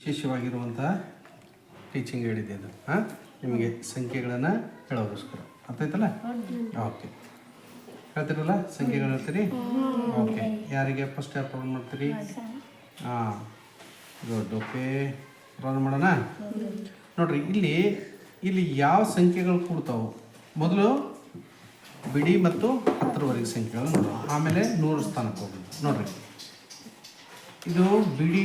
ವಿಶೇಷವಾಗಿರುವಂತಹ teaching ಹೇಳಿದೆ ಅದು. ಹಾಂ? ನಿಮಗೆ ಸಂಖ್ಯೆಗಳನ್ನು ಹೇಳೋಗೋಸ್ಕರ ಅರ್ಥಾಯ್ತಲ್ಲ ಓಕೆ ಹೇಳ್ತಿರಲ್ಲ ಸಂಖ್ಯೆಗಳು ಹೇಳ್ತೀರಿ? ಓಕೆ ಯಾರಿಗೆ ಫಸ್ಟ್ ಯಾರು ಪ್ರಾಬ್ಲಮ್ ಮಾಡ್ತೀರಿ? ಹಾಂ. ಗುಡ್ ಓಕೆ ಪ್ರಾಬ್ಲಮ್ ಮಾಡೋಣ? ನೋಡ್ರಿ, ಇಲ್ಲಿ ಇಲ್ಲಿ ಯಾವ ಸಂಖ್ಯೆಗಳು ಕೂಡ್ತಾವೆ? ಮೊದಲು ಬಿಡಿ ಮತ್ತು ಹತ್ತರವರೆಗೆ ಸಂಖ್ಯೆಗಳು ನೋಡೋಣ ಆಮೇಲೆ ನೂರು ಸ್ಥಾನಕ್ಕೆ ಹೋಗೋಣ ನೋಡ್ರಿ. ಇದು ಬಿಡಿ,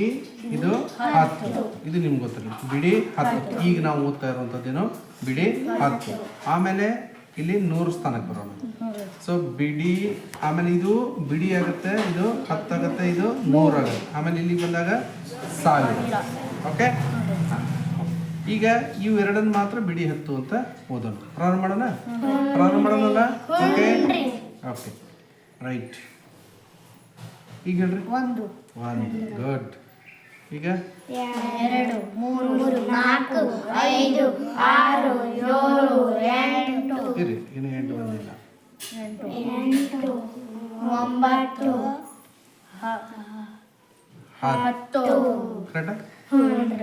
ಇದು ಹತ್ತು. ಇದು ನಿಮ್ಗೆ ಗೊತ್ತಿಲ್ಲ ಬಿಡಿ, ಹತ್ತು. ಈಗ ನಾವು ಓದ್ತಾ ಇರುವಂಥದ್ದೇನು ಬಿಡಿ, ಹತ್ತು. ಆಮೇಲೆ ಇಲ್ಲಿ ನೂರು ಸ್ಥಾನಕ್ಕೆ ಬರೋಣ. ಸೊ ಬಿಡಿ, ಆಮೇಲೆ ಇದು ಬಿಡಿ ಆಗುತ್ತೆ, ಇದು ಹತ್ತಾಗುತ್ತೆ ಇದು ನೂರು ಆಗುತ್ತೆ. ಆಮೇಲೆ ಇಲ್ಲಿಗೆ ಬಂದಾಗ ಸಾವಿರ ಓಕೆ ಈಗ ಇವು ಎರಡನ್ನು ಮಾತ್ರ ಬಿಡಿ, ಹತ್ತು ಅಂತ ಓದೋಣ. ಪ್ರಾರಂಭ ಮಾಡೋಣ? ಪ್ರಾರಂಭ ಮಾಡೋಣ ಓಕೆ ಓಕೆ ರೈಟ್ ಈಗ ಹೇಳ್ರಿ. ಒಂದು. ಒಂದು. ಗುಡ್ ಈಗ? ಎರಡು ಮೂರು ನಾಲ್ಕು ಐದು ಆರು ಏಳು ಎಂಟು. ಇರಿ ಇನ್ನು ಎಂಟು ಬಂದಿಲ್ಲ. ಎಂಟು. ಒಂಬತ್ತು ಹತ್ತು. ಕರೆಕ್ಟ್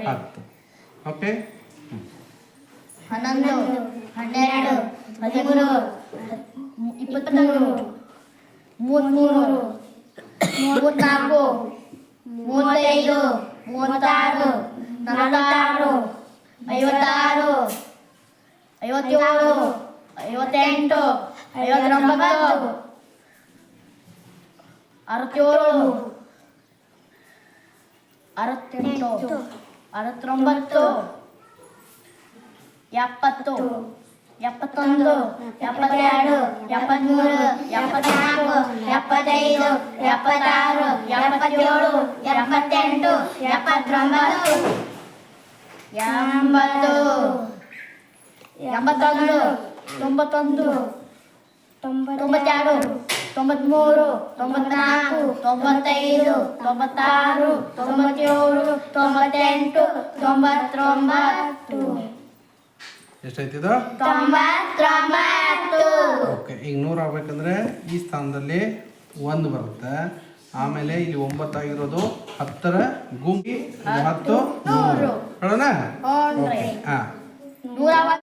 ಹತ್ತು. ಓಕೆ ಹನ್ನೊಂದು ಹನ್ನೆರಡು ಹದಿಮೂರು ಇಪ್ಪತ್ತ್ಮೂರು ಮೂವತ್ತ್ನಾಲ್ಕು ಮೂವತ್ತೈದು ಮೂವತ್ತಾರು ನಲವತ್ತಾರು ಐವತ್ತಾರು ಐವತ್ತೇಳು ಐವತ್ತೆಂಟು ಐವತ್ತೊಂಬತ್ತು ಅರವತ್ತೇಳು ಅರವತ್ತೆಂಟು ಅರವತ್ತೊಂಬತ್ತು ಎಪ್ಪತ್ತು ಎಪ್ಪತ್ತೊಂದು ಎಪ್ಪತ್ತೆರಡು ಎಪ್ಪತ್ಮೂರು ಎಪ್ಪತ್ನಾಲ್ಕು ಎಪ್ಪತ್ತೈದು ಎಪ್ಪತ್ತಾರು ಎಪ್ಪತ್ತೇಳು ಎಪ್ಪತ್ತೆಂಟು ಎಪ್ಪತ್ತೊಂಬತ್ತು ಎಂಬತ್ತು ಎಂಬತ್ತೊಂದು ತೊಂಬತ್ತೊಂದು ತೊಂಬತ್ತೆರಡು ತೊಂಬತ್ಮೂರು ತೊಂಬತ್ನಾಲ್ಕು ತೊಂಬತ್ತೈದು ತೊಂಬತ್ತಾರು ತೊಂಬತ್ತೇಳು ತೊಂಬತ್ತೆಂಟು ತೊಂಬತ್ತೊಂಬತ್ತು ತೊಂಬತ್ತೊಂಬತ್ತು. ಓಕೆ ಈಗ ನೂರು ಆಗ್ಬೇಕಂದ್ರೆ ಈ ಸ್ಥಾನದಲ್ಲಿ ಒಂದು ಬರುತ್ತೆ. ಆಮೇಲೆ ಇಲ್ಲಿ ಒಂಬತ್ತಾಗಿರೋದು ಹತ್ತರ ಗುಂಪಿ ಹತ್ತು ನೂರು. ಹೇಳೋಣ? ಓಕೆ ಹಾಂ.